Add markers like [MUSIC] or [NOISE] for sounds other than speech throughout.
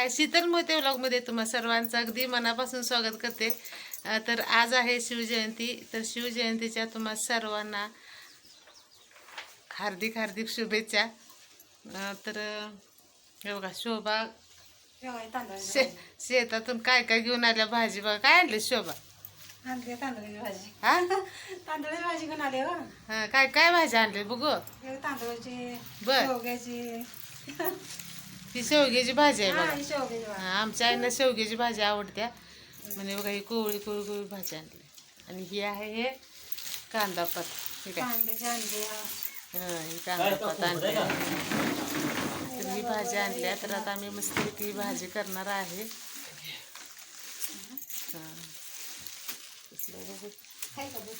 हाय शीतल मोहिते व्लॉगमध्ये तुम्हा सर्वांचं अगदी मनापासून स्वागत करते. तर आज आहे शिवजयंती. तर शिवजयंतीच्या तुम्हा सर्वांना हार्दिक हार्दिक शुभेच्छा. तर हे बघा शोभा. शे शेतातून काय काय घेऊन आल्या भाजी बघा. काय आणले शोभा? आणली तांदळाची भाजी. हा? [LAUGHS] तांदळाची भाजी घेऊन आले हो. हा, काय काय भाजी आणली बघू? हे तांदळाची बर. [LAUGHS] ही शेवग्याची भाजी आहे हा, बघा. आमच्या आईना शेवग्याची भाजी आवडत्या. म्हणजे बघा ही कोवळी कोवळी कोवळी भाजी आणली. आणि ही आहे हे कांदा पात. हे काय? कांद्याची आणली हा. कांदा पात आणली. तर ही भाजी आणल्या तर आता आम्ही मस्तपैकी ही भाजी करणार आहे. हा. का बघ?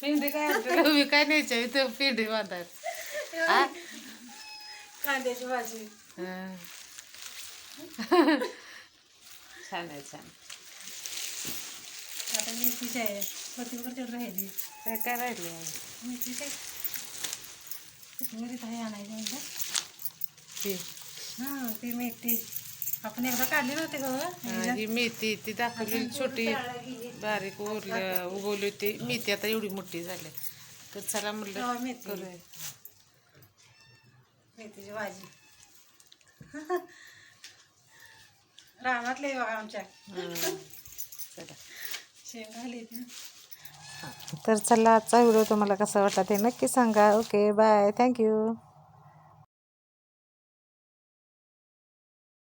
पिंडी काय? मी काय न्यायच्या इथं पिंडी बांधायला? कांद्याची भाजी. हा. छान आहे छान. आता मेथीची आहे. कोथिंबीर तेवढं राहिली. काय काय राहिले मेथीची आहे. कोथिंबीर आहे. आणायची हां ती मेथी. आपण एकदा काढली नव्हती गं ही मेथी ती दाखवली छोटी बारीक उरल्या उगवली होती. मेथी आता एवढी मोठी झाली. तर चला म्हणलं मेथी. करूया. मेथीची भाजी. रानातले बघा आमच्या. तर चला आजचा व्हिडिओ तुम्हाला कसा वाटला ते नक्की सांगा. Okay bye thank you